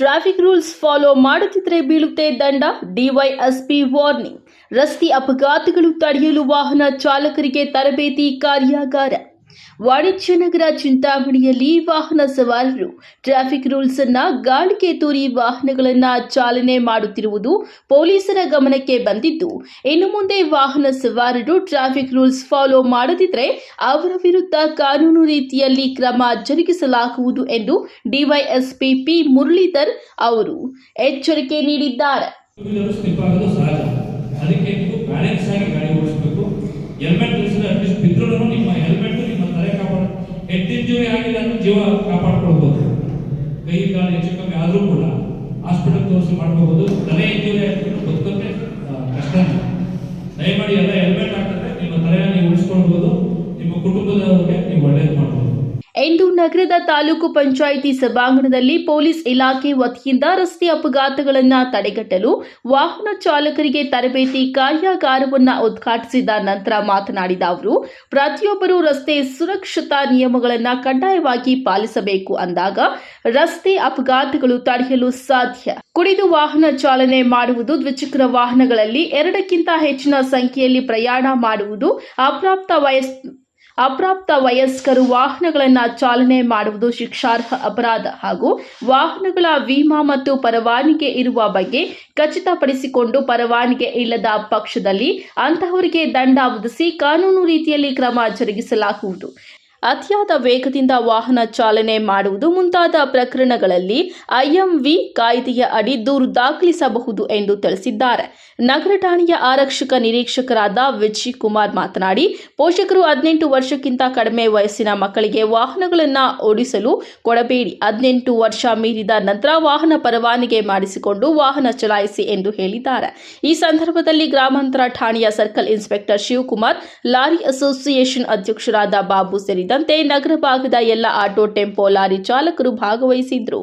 Traffic rules follow ಮಾಡುತ್ತಿದ್ದರೆ ಬೀಳುತ್ತೆ ದಂಡ, ಡಿವೈಎಸ್ಪಿ ವಾರ್ನಿಂಗ್. ರಸ್ತೆ ಅಪಘಾತಗಳು ತಡೆಯಲು ವಾಹನ ಚಾಲಕರಿಗೆ ತರಬೇತಿ ಕಾರ್ಯಾಗಾರ. ವಾಣಿಜ್ಯ ನಗರ ಚಿಂತಾಮಣಿಯಲ್ಲಿ ವಾಹನ ಸವಾರರು, ಟ್ರಾಫಿಕ್ ರೂಲ್ಸ್ ಅನ್ನ ಗಾಳಿಗೆ ತೂರಿ ವಾಹನಗಳನ್ನ ಚಾಲನೆ ಮಾಡುತ್ತಿರುವುದು ಪೊಲೀಸರ ಗಮನಕ್ಕೆ ಬಂದಿದ್ದು, ಇನ್ನು ಮುಂದೆ ವಾಹನ ಸವಾರರು ಟ್ರಾಫಿಕ್ ರೂಲ್ಸ್ ಫಾಲೋ ಮಾಡದಿದ್ರೆ ಅವರ ವಿರುದ್ಧ ಕಾನೂನು ರೀತಿಯಲ್ಲಿ ಕ್ರಮ ಜರುಗಿಸಲಾಗುವುದು ಎಂದು ಡಿವೈಎಸ್ಪಿ ಪಿ ಮುರಳೀಧರ್ ಅವರು ಎಚ್ಚರಿಕೆ ನೀಡಿದ್ದಾರೆ. ಅದಕ್ಕೆ ನೀವು ಬ್ಯಾಲೆನ್ಸ್ ಆಗಿ ಗಾಡಿ ಓಡಿಸಬೇಕು. ಹೆಲ್ಮೆಟ್ ಧರಿಸಿದ್ರೆ ಅಟ್ಲೀಸ್ಟ್ ಬಿದ್ದರೂ ನಿಮ್ಮ ಹೆಲ್ಮೆಟ್ ನಿಮ್ಮ ತಲೆ ಕಾಪಾಡ ಹೆಡ್ ಇಂಜುರಿ ಆಗಿಲ್ಲ ಅಂದ್ರೆ ಜೀವ ಕಾಪಾಡ್ಕೊಳ್ಬಹುದು ಕೈ ಕಾಲು ಹೆಚ್ಚು ಕಮ್ಮಿ ಆದರೂ ಕೂಡ ಹಾಸ್ಪಿಟಲ್ ತೋರಿಸಿ ಮಾಡ್ಕೋಬಹುದು ತಲೆ ಇಂಜುರಿ ಆಗಿಬಿಟ್ಟು ಬದುಕೋಕೆ ಕಷ್ಟ ದಯಮಾಡಿ ಎಲ್ಲ ಹೆಲ್ಮೆಟ್ ಹಾಕಿದ್ರೆ ನಿಮ್ಮ ತಲೆಯನ್ನು ಉಳಿಸ್ಕೊಳ್ಬಹುದು ನಿಮ್ಮ ಕುಟುಂಬದವ್ರಿಗೆ ನಗರದ ತಾಲೂಕು ಪಂಚಾಯಿತಿ ಸಭಾಂಗಣದಲ್ಲಿ ಪೊಲೀಸ್ ಇಲಾಖೆ ವತಿಯಿಂದ ರಸ್ತೆ ಅಪಘಾತಗಳನ್ನು ತಡೆಗಟ್ಟಲು ವಾಹನ ಚಾಲಕರಿಗೆ ತರಬೇತಿ ಕಾರ್ಯಾಗಾರವನ್ನು ಉದ್ಘಾಟಿಸಿದ ನಂತರ ಮಾತನಾಡಿದ ಅವರು, ಪ್ರತಿಯೊಬ್ಬರು ರಸ್ತೆ ಸುರಕ್ಷತಾ ನಿಯಮಗಳನ್ನು ಕಡ್ಡಾಯವಾಗಿ ಪಾಲಿಸಬೇಕು ಅಂದಾಗ ರಸ್ತೆ ಅಪಘಾತಗಳು ತಡೆಯಲು ಸಾಧ್ಯ. ಕುಡಿದು ವಾಹನ ಚಾಲನೆ ಮಾಡುವುದು ದ್ವಿಚಕ್ರ ವಾಹನಗಳಲ್ಲಿ ಎರಡಕ್ಕಿಂತ ಹೆಚ್ಚಿನ ಸಂಖ್ಯೆಯಲ್ಲಿ ಪ್ರಯಾಣ ಮಾಡುವುದು ಅಪ್ರಾಪ್ತ ವಯಸ್ ಅಪ್ರಾಪ್ತ ವಯಸ್ಕರು ವಾಹನಗಳನ್ನು ಚಾಲನೆ ಮಾಡುವುದು ಶಿಕ್ಷಾರ್ಹ ಅಪರಾಧ ಹಾಗೂ ವಾಹನಗಳ ವಿಮಾ ಮತ್ತು ಪರವಾನಿಗೆ ಇರುವ ಬಗ್ಗೆ ಖಚಿತಪಡಿಸಿಕೊಂಡು ಪರವಾನಿಗೆ ಇಲ್ಲದ ಪಕ್ಷದಲ್ಲಿ ಅಂತಹವರಿಗೆ ದಂಡ ವಿಧಿಸಿ ಕಾನೂನು ರೀತಿಯಲ್ಲಿ ಕ್ರಮ ಜರುಗಿಸಲಾಗುವುದು. ಅತಿಯಾದ ವೇಗದಿಂದ ವಾಹನ ಚಾಲನೆ ಮಾಡುವುದು ಮುಂತಾದ ಪ್ರಕರಣಗಳಲ್ಲಿ ಐಎಂವಿ ಕಾಯ್ದೆಯ ಅಡಿ ದೂರು ದಾಖಲಿಸಬಹುದು ಎಂದು ತಿಳಿಸಿದ್ದಾರೆ. ನಗರ ಠಾಣೆಯ ಆರಕ್ಷಕ ನಿರೀಕ್ಷಕರಾದ ವಿಜಯ್ ಕುಮಾರ್ ಮಾತನಾಡಿ, ಪೋಷಕರು ಹದಿನೆಂಟು ವರ್ಷಕ್ಕಿಂತ ಕಡಿಮೆ ವಯಸ್ಸಿನ ಮಕ್ಕಳಿಗೆ ವಾಹನಗಳನ್ನು ಓಡಿಸಲು ಕೊಡಬೇಡಿ. ಹದಿನೆಂಟು ವರ್ಷ ಮೀರಿದ ನಂತರ ವಾಹನ ಪರವಾನಿಗೆ ಮಾಡಿಸಿಕೊಂಡು ವಾಹನ ಚಲಾಯಿಸಿ ಎಂದು ಹೇಳಿದ್ದಾರೆ. ಈ ಸಂದರ್ಭದಲ್ಲಿ ಗ್ರಾಮಾಂತರ ಠಾಣೆಯ circle inspector Shivakumar, lorry association ಅಧ್ಯಕ್ಷರಾದ ಬಾಬು ಸೇರಿದಂತೆ ನಗರ ಭಾಗದ ಎಲ್ಲ ಆಟೋ ಟೆಂಪೋ ಲಾರಿ ಚಾಲಕರು ಭಾಗವಹಿಸಿದ್ರು.